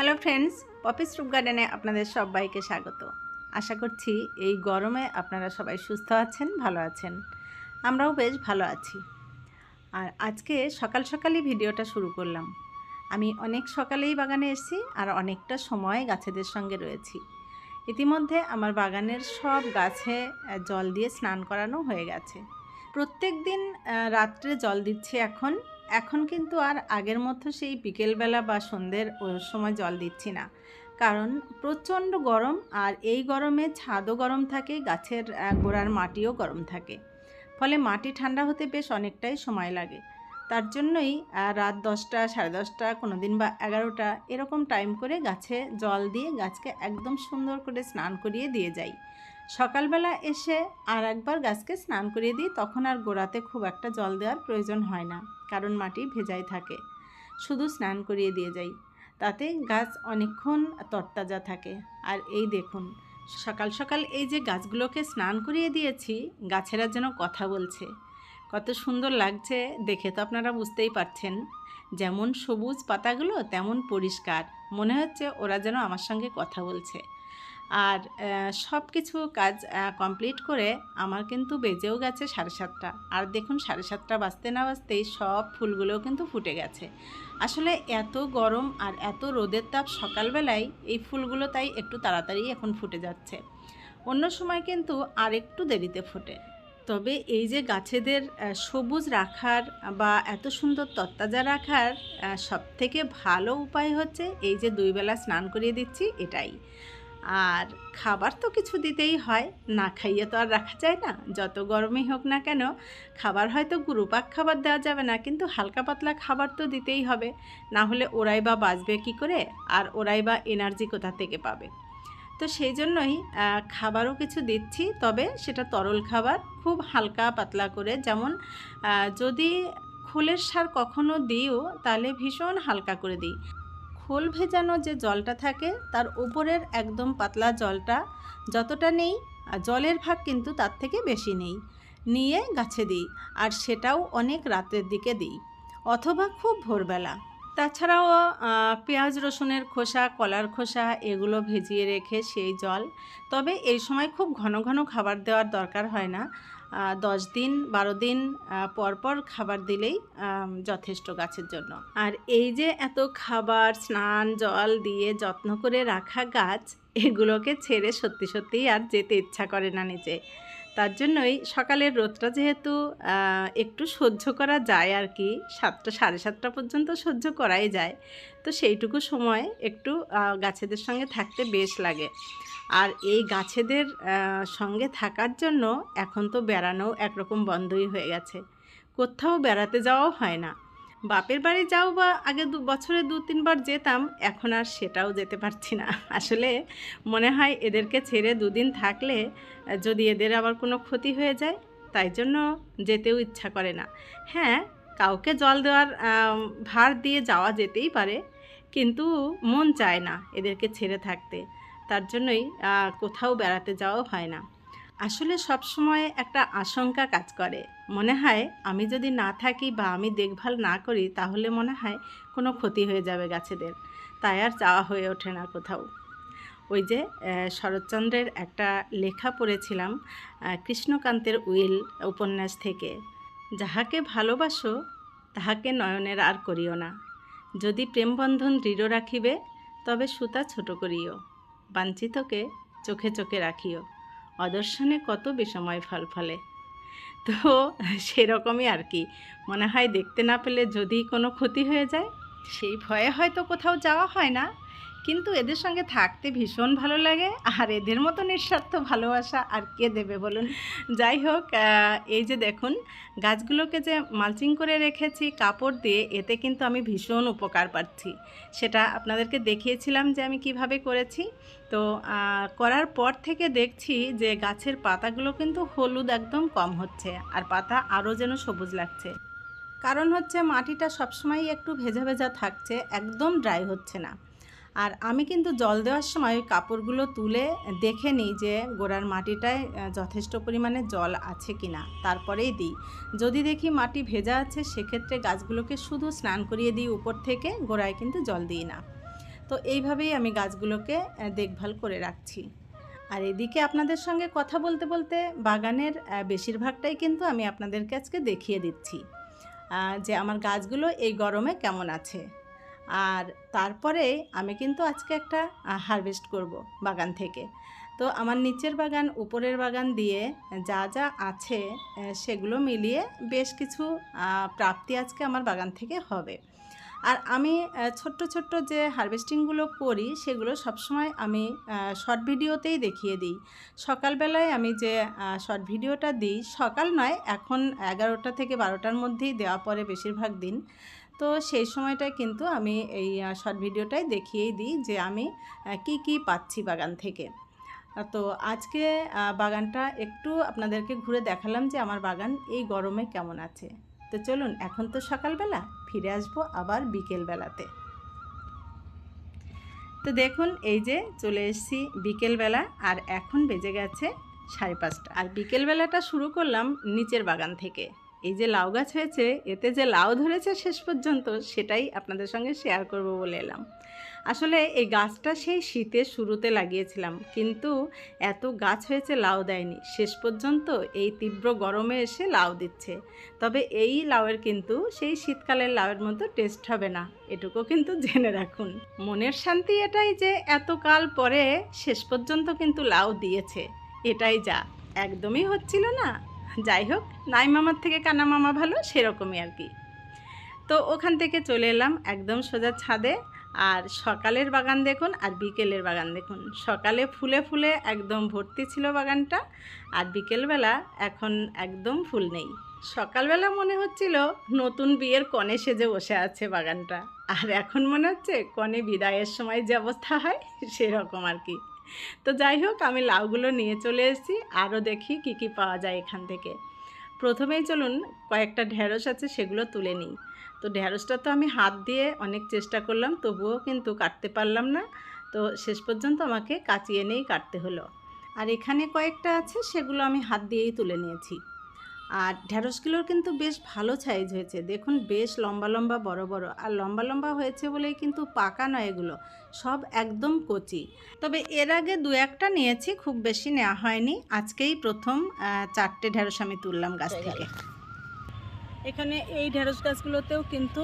Hello friends Poppy's রুপ গার্ডেনে আপনাদের সবাইকে স্বাগত। আশা করছি এই গরমে আপনারা সবাই সুস্থ আছেন, ভালো আছেন। আমরাও বেশ ভালো আছি। আর আজকে সকাল সকালই ভিডিওটা শুরু করলাম। আমি অনেক সকালেই বাগানে এসেছি আর অনেকটা সময় গাছেদের সঙ্গে রয়েছি। ইতিমধ্যে আমার বাগানের সব গাছে জল দিয়ে স্নান করানো হয়ে গেছে। প্রত্যেক দিন রাত্রে জল দিচ্ছি এখন। এখন কিন্তু আর আগের মতো সেই বিকেলবেলা বা সন্ধ্যের সময় জল দিচ্ছি না। কারণ প্রচণ্ড গরম আর এই গরমে ছাদও গরম থাকে, গাছের গোড়ার মাটিও গরম থাকে। ফলে মাটি ঠান্ডা হতে বেশ অনেকটাই সময় লাগে। তার জন্যই রাত দশটা, সাড়ে দশটা কোনো দিন বা এগারোটা, এরকম টাইম করে গাছে জল দিয়ে গাছকে একদম সুন্দর করে স্নান করিয়ে দিয়ে যাই। সকালবেলা এসে আর একবার গাছকে স্নান করিয়ে দিই, তখন আর গোড়াতে খুব একটা জল দেওয়ার প্রয়োজন হয় না, কারণ মাটি ভেজাই থাকে। শুধু স্নান করিয়ে দিয়ে যাই। তাতে গাছ অনেকক্ষণ তরতাজা থাকে। আর এই দেখুন, সকাল সকাল এই যে গাছগুলোকে স্নান করিয়ে দিয়েছি, গাছেরা যেন কথা বলছে। কত সুন্দর লাগছে, দেখে তো আপনারা বুঝতেই পারছেন। যেমন সবুজ পাতাগুলো, তেমন পরিষ্কার। মনে হচ্ছে ওরা যেন আমার সঙ্গে কথা বলছে। আর সব কিছু কাজ কমপ্লিট করে আমার কিন্তু বেজেও গেছে সাড়ে সাতটা। আর দেখুন সাড়ে সাতটা বাজতে না বাজতেই সব ফুলগুলোও কিন্তু ফুটে গেছে। আসলে এত গরম আর এত রোদের তাপ সকালবেলায় এই ফুলগুলো তাই একটু তাড়াতাড়ি এখন ফুটে যাচ্ছে। অন্য সময় কিন্তু আর একটু দেরিতে ফোটে। তবে এই যে গাছেদের সবুজ রাখার বা এত সুন্দর তত্তাজা রাখার সব থেকে ভালো উপায় হচ্ছে এই যে দুইবেলা স্নান করিয়ে দিচ্ছি এটাই। আর খাবার তো কিছু দিতেই হয়, না খাইয়ে তো আর রাখা যায় না। যত গরমই হোক না কেন, খাবার হয়তো গুরুপাক খাবার দেওয়া যাবে না, কিন্তু হালকা পাতলা খাবার তো দিতেই হবে। না হলে ওরাই বা বাঁচবে কী করে, আর ওরাই বা এনার্জি কোথা থেকে পাবে? তো সেই জন্যই খাবারও কিছু দিচ্ছি, তবে সেটা তরল খাবার, খুব হালকা পাতলা করে। যেমন যদি খোলের সার কখনো দিও তাহলে ভীষণ হালকা করে দিই। খোল ভেজানো যে জলটা থাকে, তার উপরের একদম পাতলা জলটা যতটা নেই, আর জলের ভাগ কিন্তু তার থেকে বেশি নেই। নিয়ে গাছে দিই, আর সেটাও অনেক রাতের দিকে দিই, অথবা খুব ভোরবেলা। তাছাড়াও পেঁয়াজ রসুনের খোসা কলার খোসা এগুলো ভেজিয়ে রেখে সেই জল। তবে এই সময় খুব ঘন ঘন খাবার দেওয়ার দরকার হয় না। দশ দিন বারো দিন আহ, পর পর খাবার দিলেই যথেষ্ট গাছের জন্য। আর এই যে এত খাবার স্নান জল দিয়ে যত্ন করে রাখা গাছ এগুলোকে ছেড়ে সত্যি সত্যিই আর যেতে ইচ্ছা করে না নিচে তার জন্যই সকালের রোদটা যেহেতু একটু সহ্য করা যায় আর কি সাতটা, সাড়ে সাতটা পর্যন্ত সহ্য করাই যায়। তো সেইটুকু সময় একটু গাছেদের সঙ্গে থাকতে বেশ লাগে। আর এই গাছেদের সঙ্গে থাকার জন্য এখন তো বেড়ানো একরকম বন্ধই হয়ে গেছে। কোথাও বেড়াতে যাওয়াও হয় না। বাপের বাড়ি যাও বা আগে দু, বছরে দু, তিনবার যেতাম, এখন আর সেটাও যেতে পারছি না। আসলে মনে হয় এদেরকে ছেড়ে দুদিন থাকলে, যদি এদের আবার কোনো ক্ষতি হয়ে যায়, তাই জন্য যেতেও ইচ্ছা করে না। হ্যাঁ কাউকে জল দেওয়ার ভার দিয়ে যাওয়া যেতেই পারে, কিন্তু মন চায় না এদেরকে ছেড়ে থাকতে। তার জন্যই কোথাও বেড়াতে যাওয়াও হয় না। আসলে সব সময় একটা আশঙ্কা কাজ করে। মনে হয় আমি যদি না থাকি বা আমি দেখভাল না করি, তাহলে মনে হয় কোনো ক্ষতি হয়ে যাবে গাছেদের। তাই আর চাওয়া হয়ে ওঠে না কোথাও। ওই যে শরৎচন্দ্রের একটা লেখা পড়েছিলাম কৃষ্ণকান্তের উইল উপন্যাস থেকে। যাহাকে ভালোবাসো, তাহাকে নয়নের আর করিও না। যদি প্রেমবন্ধন দৃঢ় রাখিবে, তবে সুতা ছোট করিও। বাঞ্ছিতকে চোখে চোখে রাখিও। অদর্শনে কত বেসময় ফল ফলে। তো সেরকমই আর কি। মনে হয় দেখতে না পেলে যদি কোনো ক্ষতি হয়ে যায়, সেই ভয়ে হয়তো কোথাও যাওয়া হয় না। কিন্তু এদের সঙ্গে থাকতে ভীষণ ভালো লাগে, আর এদের মতো নিঃস্বার্থ ভালোবাসা আর কে দেবে বলুন? যাই হোক এই যে দেখুন গাছগুলোকে যে মালচিং করে রেখেছি কাপড় দিয়ে, এতে কিন্তু আমি ভীষণ উপকার পাচ্ছি। সেটা আপনাদেরকে দেখিয়েছিলাম যে আমি কীভাবে করেছি। তো করার পর থেকে দেখছি যে গাছের পাতাগুলো কিন্তু হলুদ একদম কম হচ্ছে আর পাতা আরও যেন সবুজ লাগছে। কারণ হচ্ছে মাটিটা সবসময় একটু ভেজা ভেজা থাকছে, একদম ড্রাই হচ্ছে না। আর আমি কিন্তু জল দেওয়ার সময় ওই কাপড়গুলো তুলে দেখে নিই যে গোড়ার মাটিটায় যথেষ্ট পরিমাণে জল আছে কি না তারপরেই দিই। যদি দেখি মাটি ভেজা আছে, সেক্ষেত্রে গাছগুলোকে শুধু স্নান করিয়ে দিই উপর থেকে, গোড়ায় কিন্তু জল দিই না। তো এইভাবেই আমি গাছগুলোকে দেখভাল করে রাখছি। আর এদিকে আপনাদের সঙ্গে কথা বলতে বলতে বাগানের বেশিরভাগটাই কিন্তু আমি আপনাদেরকে আজকে দেখিয়ে দিচ্ছি। যে আমার গাছগুলো এই গরমে কেমন আছে? আর তারপরে আমি কিন্তু আজকে একটা হারভেস্ট করব বাগান থেকে। তো আমার নিচের বাগান, উপরের বাগান দিয়ে যা যা আছে সেগুলো মিলিয়ে বেশ কিছু প্রাপ্তি আজকে আমার বাগান থেকে হবে। আর আমি ছোট্ট ছোট্ট যে হারভেস্টিংগুলো করি, সেগুলো সবসময় আমি শর্ট ভিডিওতেই দেখিয়ে দিই। সকালবেলায় আমি যে শর্ট ভিডিওটা দিই, সকাল নয়, এখন এগারোটা থেকে বারোটার মধ্যেই দেওয়া পড়ে বেশিরভাগ দিন। তো সেই সময়টায় কিন্তু আমি এই শর্ট ভিডিওটাই দেখিয়েই দিই যে আমি কি কি পাচ্ছি বাগান থেকে। তো আজকে বাগানটা একটু আপনাদেরকে ঘুরে দেখালাম যে আমার বাগান এই গরমে কেমন আছে। তো চলুন, এখন তো সকালবেলা, ফিরে আসব আবার বিকেলবেলাতে। তো দেখুন, এই যে চলে এসেছি বিকেলবেলা, আর এখন বেজে গেছে সাড়ে পাঁচটা। আর বিকেলবেলাটা শুরু করলাম নিচের বাগান থেকে। এই যে লাউ গাছ হয়েছে, এতে যে লাউ ধরেছে শেষ পর্যন্ত, সেটাই আপনাদের সঙ্গে শেয়ার করব বলে এলাম। আসলে এই গাছটা সেই শীতের শুরুতে লাগিয়েছিলাম, কিন্তু এত গাছ হয়েছে লাউ দেয়নি। শেষ পর্যন্ত এই তীব্র গরমে এসে লাউ দিচ্ছে। তবে এই লাউয়ের কিন্তু সেই শীতকালের লাউয়ের মতো টেস্ট হবে না, এটুকু কিন্তু জেনে রাখুন। মনের শান্তি এটাই যে এতকাল পরে শেষ পর্যন্ত কিন্তু লাউ দিয়েছে, এটাই যা। একদমই হচ্ছিল না। যাই হোক নাই মামার থেকে কানা মামা ভালো, সেরকমই আর কি। তো ওখান থেকে চলে এলাম একদম সোজা ছাদে, আর সকালের বাগান দেখুন আর বিকেলের বাগান দেখুন। সকালে ফুলে ফুলে একদম ভর্তি ছিল বাগানটা, আর বিকেলবেলা এখন একদম ফুল নেই। সকালবেলা মনে হচ্ছিল নতুন বিয়ের কনে সেজে বসে আছে বাগানটা, আর এখন মনে হচ্ছে কনে বিদায়ের সময় যে অবস্থা হয়, সেরকম আর কি। তো যাই হোক, আমি লাউগুলো নিয়ে চলে এসেছি। আরও দেখি কি কি পাওয়া যায় এখান থেকে। প্রথমেই চলুন, কয়েকটা ঢেঁড়স আছে, সেগুলো তুলে নিই। তো ঢেঁড়সটা তো আমি হাত দিয়ে অনেক চেষ্টা করলাম, তবুও কিন্তু কাটতে পারলাম না। তো শেষ পর্যন্ত আমাকে কাচিয়ে এনেই কাটতে হলো। আর এখানে কয়েকটা আছে, সেগুলো আমি হাত দিয়েই তুলে নিয়েছি। আর ঢেঁড়সগুলোর কিন্তু বেশ ভালো সাইজ হয়েছে। দেখুন বেশ লম্বা লম্বা বড় বড়। আর লম্বা লম্বা হয়েছে বলেই কিন্তু পাকা নয় এগুলো সব একদম কচি। তবে এর আগে দু একটা নিয়েছি খুব বেশি নেওয়া হয়নি। আজকেই প্রথম চারটে ঢেঁড়স আমি তুললাম গাছ থেকে। এখানে এই ঢেঁড়স গাছগুলোতেও কিন্তু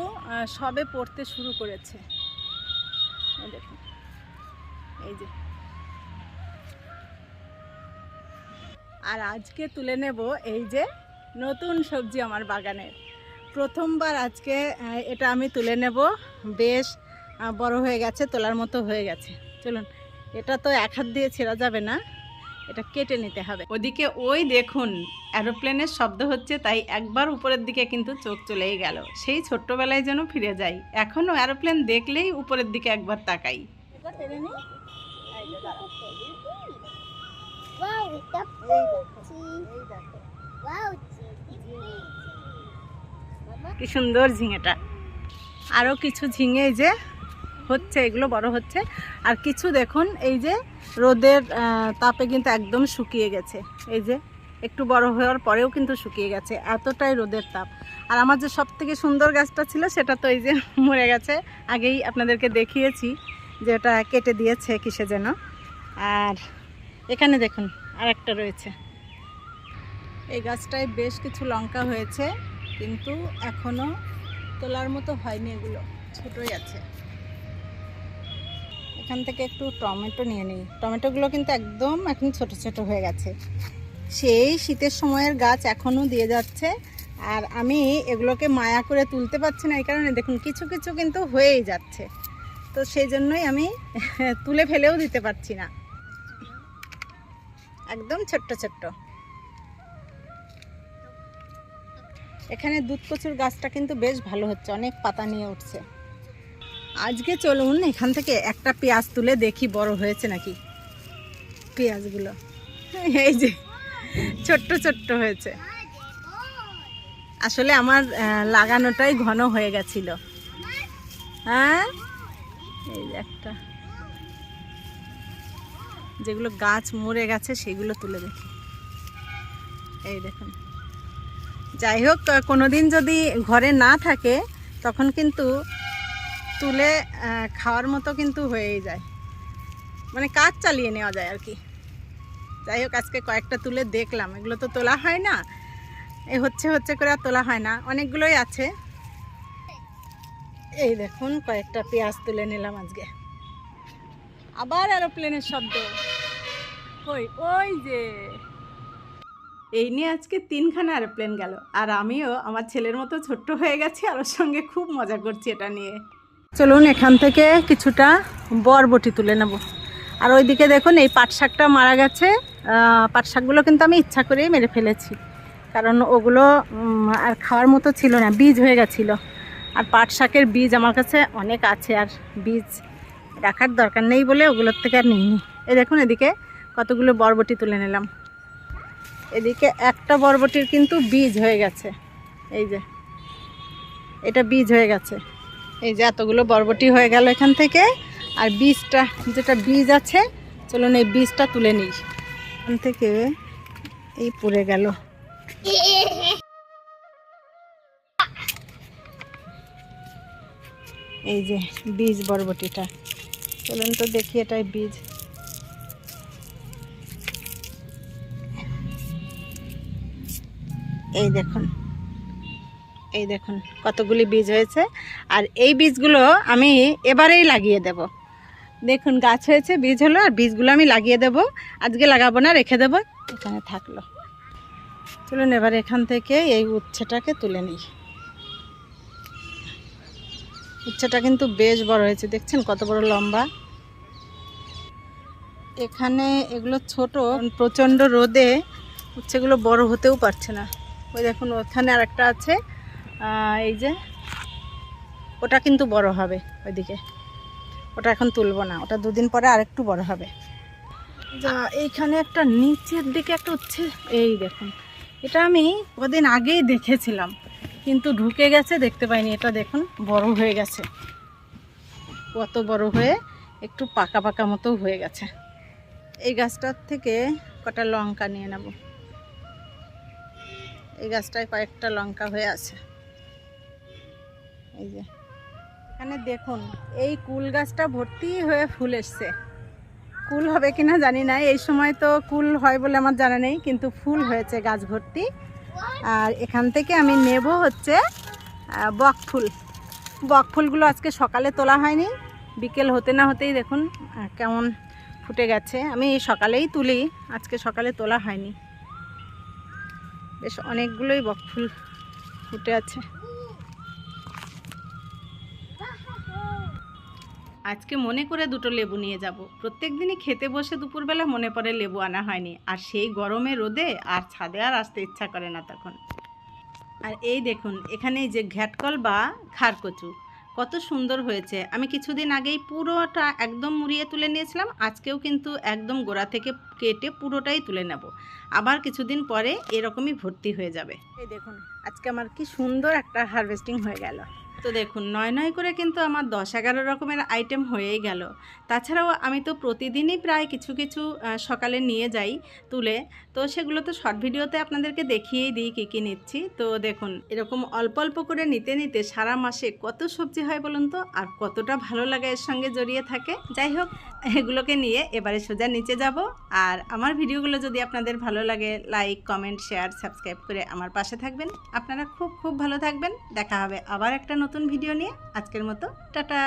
সবে পড়তে শুরু করেছে। দেখুন এই যে। আর আজকে তুলে নেব এই যে নতুন সবজি আমার বাগানের। প্রথমবার আজকে এটা আমি তুলে নেব। বেশ বড় হয়ে গেছে তোলার মতো হয়ে গেছে। চলুন এটা তো এক হাত দিয়ে ছেঁড়া যাবে না এটা কেটে নিতে হবে। ওদিকে ওই দেখুন অ্যারোপ্লেনের শব্দ হচ্ছে তাই একবার উপরের দিকে কিন্তু চোখ চলেই গেল। সেই ছোট্টবেলায় যেন ফিরে যাই। এখনও অ্যারোপ্লেন দেখলেই উপরের দিকে একবার তাকাই। Wow, কি সুন্দর ঝিঙেটা। আরও কিছু ঝিঙে এই যে হচ্ছে, এগুলো বড় হচ্ছে। আর কিছু দেখুন, এই যে রোদের তাপে কিন্তু একদম শুকিয়ে গেছে। এই যে একটু বড় হওয়ার পরেও কিন্তু শুকিয়ে গেছে, এতটাই রোদের তাপ। আর আমার যে সব থেকে সুন্দর গাছটা ছিল, সেটা তো এই যে মরে গেছে। আগেই আপনাদেরকে দেখিয়েছি যে ওটা কেটে দিয়েছে কিসে যেন। আর এখানে দেখুন আর একটা রয়েছে। এই গাছটায় বেশ কিছু লঙ্কা হয়েছে। কিন্তু এখনও তোলার মতো হয়নি এগুলো, ছোটই আছে। এখান থেকে একটু টমেটো নিয়ে নিই। টমেটোগুলো কিন্তু একদম এখন ছোট ছোট হয়ে গেছে। সেই শীতের সময়ের গাছ এখনও দিয়ে যাচ্ছে, আর আমি এগুলোকে মায়া করে তুলতে পারছি না এই কারণে। দেখুন, কিছু কিছু কিন্তু হয়েই যাচ্ছে। তো সেই জন্যই আমি তুলে ফেলেও দিতে পারছি না। একদম ছোট্ট ছোট্ট। এখানে দুধ কচুর গাছটা কিন্তু বেশ ভালো হচ্ছে, অনেক পাতা নিয়ে উঠছে। আজকে চলুন এখান থেকে একটা পেঁয়াজ তুলে দেখি, বড় হয়েছে নাকি পেঁয়াজগুলো। এই যে, ছোট্ট ছোট্ট হয়েছে। আসলে আমার লাগানোটাই ঘন হয়ে গেছিল। হ্যাঁ? এই একটা। যেগুলো গাছ মরে গেছে, সেগুলো তুলে দেখি। এই দেখুন। যাই হোক কোনো দিন যদি ঘরে না থাকে, তখন কিন্তু তুলে খাওয়ার মতো কিন্তু হয়েই যায়। মানে কাজ চালিয়ে নেওয়া যায় আর কি। যাই হোক আজকে কয়েকটা তুলে দেখলাম। এগুলো তো তোলা হয় না। এ হচ্ছে হচ্ছে করে আর তোলা হয় না। অনেকগুলোই আছে। এই দেখুন, কয়েকটা পেঁয়াজ তুলে নিলাম আজকে। আবার এরোপ্লেনের শব্দ। কই? ওই যে। এই নিয়ে আজকে তিনখানা এরোপ্লেন গেল। আর আমিও আমার ছেলের মতো ছোট্ট হয়ে গেছি, আর ওর সঙ্গে খুব মজা করছি এটা নিয়ে। চলুন এখান থেকে কিছুটা বরবটি তুলে নেব। আর ওইদিকে দেখুন, এই পাট শাকটা মারা গেছে। পাট শাকগুলো কিন্তু আমি ইচ্ছা করেই মেরে ফেলেছি। কারণ ওগুলো আর খাওয়ার মতো ছিল না, বীজ হয়ে গেছিল। আর পাট শাকের বীজ আমার কাছে অনেক আছে, আর বীজ রাখার দরকার নেই বলে ওগুলোর থেকে আর নিইনি। এই দেখুন এদিকে কতগুলো বরবটি তুলে নিলাম। এদিকে একটা বরবটির কিন্তু বীজ হয়ে গেছে। এই যে, এটা বীজ হয়ে গেছে। এই যে এতগুলো বরবটি হয়ে গেল এখান থেকে। আর বীজটা, যেটা বীজ আছে, চলুন এই বীজটা তুলে নিই। এখান থেকে এই পড়ে গেল। এই যে বীজ বরবটিটা। চলুন তো দেখি এটাই বীজ। এই দেখুন। এই দেখুন, কতগুলি বীজ হয়েছে। আর এই বীজগুলো আমি এবারেই লাগিয়ে দেব। দেখুন, গাছ হয়েছে, বীজ হলো, আর বীজগুলো আমি লাগিয়ে দেব। আজকে লাগাবো না, রেখে দেবো। এখানে থাকল। চলুন এবার এখান থেকে এই উচ্ছেটাকে তুলে নিই। উচ্ছেটা কিন্তু বেশ বড় হয়েছে, দেখছেন কত বড় লম্বা। এখানে এগুলো ছোট প্রচণ্ড রোদে উচ্ছেগুলো বড় হতেও পারছে না। ওই দেখুন, ওখানে আরেকটা আছে। এই যে, ওটা কিন্তু বড় হবে ওইদিকে। ওটা এখন তুলবো না, ওটা দুদিন পরে আরেকটু বড় হবে। যা, এইখানে একটা নিচের দিকে একটা হচ্ছে, এই দেখুন। এটা আমি কদিন আগেই দেখেছিলাম, কিন্তু ঢুকে গেছে, দেখতে পাইনি। এটা দেখুন, বড় হয়ে গেছে। কত বড় হয়ে, একটু পাকা পাকা মতো হয়ে গেছে। এই গাছটার থেকে কটা লঙ্কা নিয়ে নেব? এই গাছটায় কয়েকটা লঙ্কা হয়ে আছে। এই যে। এখানে দেখুন, এই কুল গাছটা ভর্তি হয়ে ফুল এসছে। কুল হবে কিনা জানি না, এই সময় তো কুল হয় বলে আমার জানা নেই, কিন্তু ফুল হয়েছে গাছ ভর্তি। আর এখান থেকে আমি নেব হচ্ছে বক ফুল। বক ফুলগুলো আজকে সকালে তোলা হয়নি, বিকেল হতে না হতেই দেখুন কেমন ফুটে গেছে। আমি সকালেই তুলি, আজকে সকালে তোলা হয়নি। বেশ অনেকগুলোই বক ফুল ফুটে আছে। আজকে মনে করে দুটো লেবু নিয়ে যাব। প্রত্যেক দিনই খেতে বসে দুপুরবেলা মনে পড়ে লেবু আনা হয়নি। আর সেই গরমে রোদে আর ছাদে আর আসতে ইচ্ছা করে না তখন। আর এই দেখুন, এখানে যে ঘ্যাটকল বা খারকচু। কত সুন্দর হয়েছে। আমি কিছুদিন আগেই পুরোটা একদম মুড়িয়ে তুলে নিয়েছিলাম, আজকেও কিন্তু একদম গোড়া থেকে কেটে পুরোটাই তুলে নেব। আবার কিছুদিন পরে এরকমই ভর্তি হয়ে যাবে। এই দেখুন, আজকে আমার কি সুন্দর একটা হারভেস্টিং হয়ে গেল। তো দেখুন, নয় নয় করে কিন্তু আমার দশ এগারো রকমের আইটেম হয়েই গেল। তাছাড়াও আমি তো প্রতিদিনই প্রায় কিছু কিছু সকালে নিয়ে যাই তুলে। তো সেগুলো তো শর্ট ভিডিওতে আপনাদেরকে দেখিয়েই দিই কী কী নিচ্ছি। তো দেখুন, এরকম অল্প অল্প করে নিতে নিতে সারা মাসে কত সবজি হয় বলুন তো? আর কতটা ভালো লাগে এর সঙ্গে জড়িয়ে থাকে? যাই হোক এগুলোকে নিয়ে এবারে সোজা নিচে যাব। আর আমার ভিডিওগুলো যদি আপনাদের ভালো লাগে লাইক কমেন্ট শেয়ার সাবস্ক্রাইব করে আমার পাশে থাকবেন। আপনারা খুব খুব ভালো থাকবেন। দেখা হবে আবার একটা নতুন ভিডিও নিয়ে। আজকের মতো, টাটা!